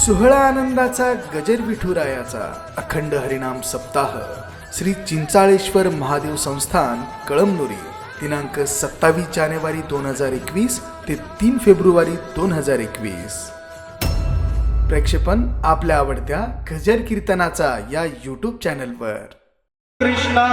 सोहळा आनंदाचा गजर विठुरायाचा अखंड हरिनाम सप्ताह. श्री चिंचाळेश्वर महादेव संस्थान कळमनुरी. दिनांक सत्तावीस जानेवारी दोन हजार एकवीस ते तीन फेब्रुवारी दोन हजार एकवीस. प्रेक्षेपण आपल्या आवडत्या गजर कीर्तनाचा या यूट्यूब चॅनलवर कृष्णा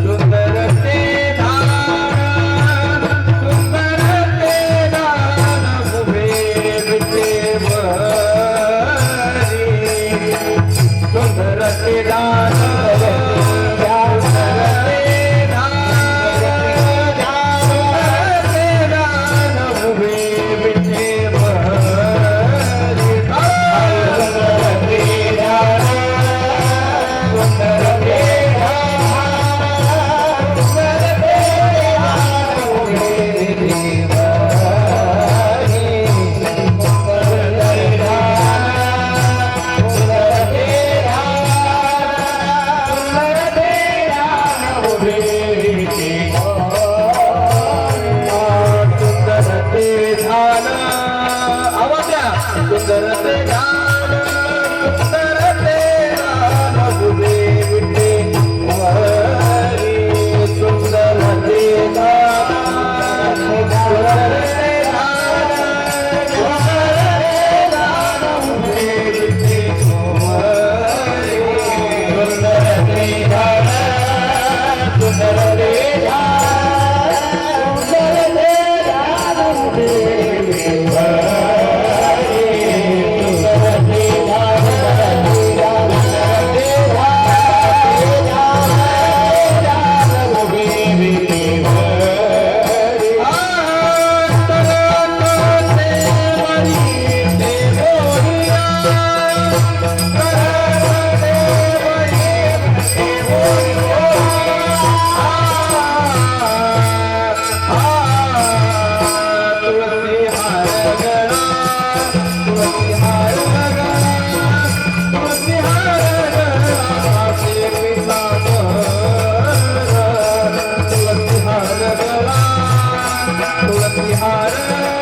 सुंदर ते मूलविहारा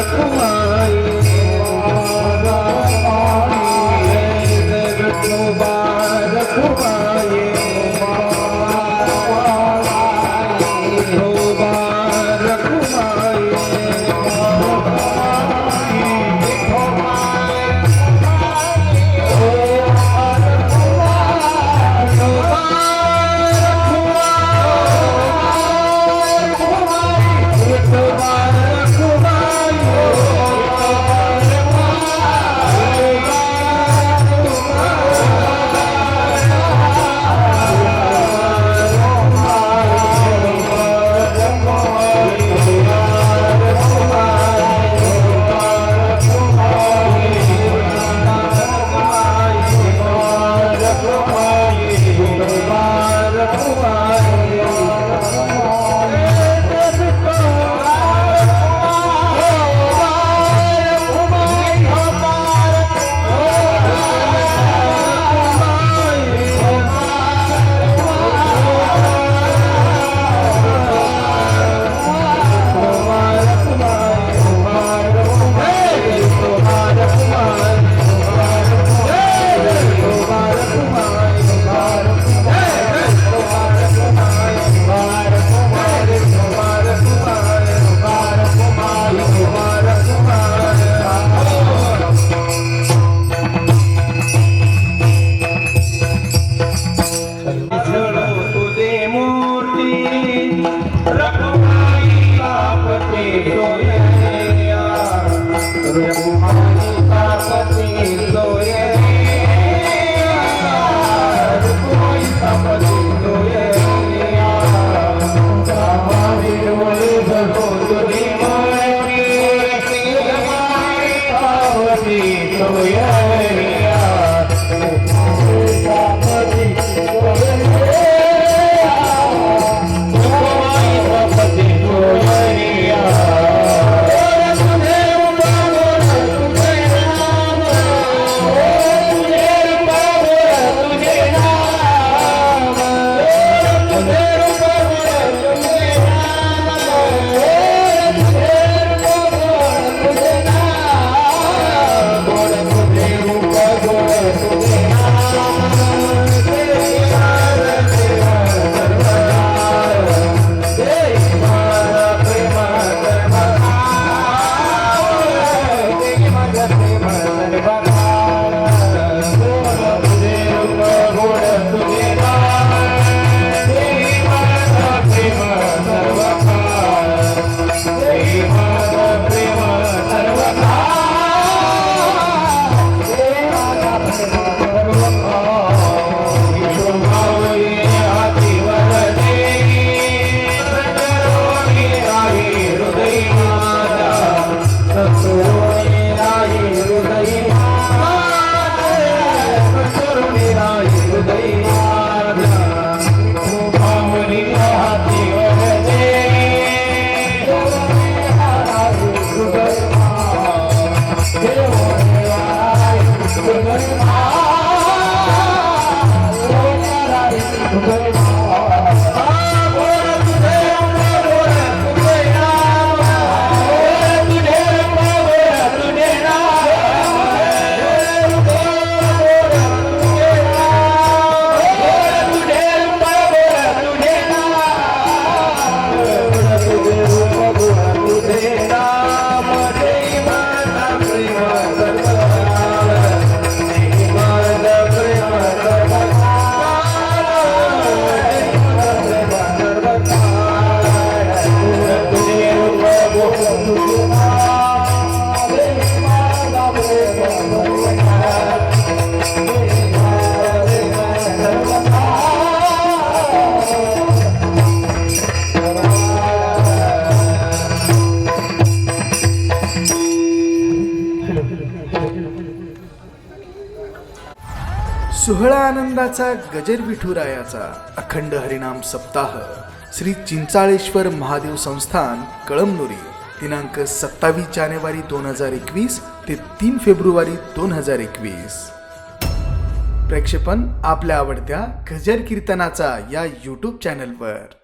રખુમાય રખુમાય Hello. आनंदाचा गजर विठुरायाचा अखंड हरिनाम सप्ताह श्री चिंचाळेश्वर महादेव संस्थान कळमनुरी दिनांक सत्तावीस जानेवारी दोन हजार एकवीस ते तीन फेब्रुवारी दोन हजार एकवीस. प्रेक्षेपण आपल्या आवडत्या गजर कीर्तनाचा या यूट्यूब चॅनलवर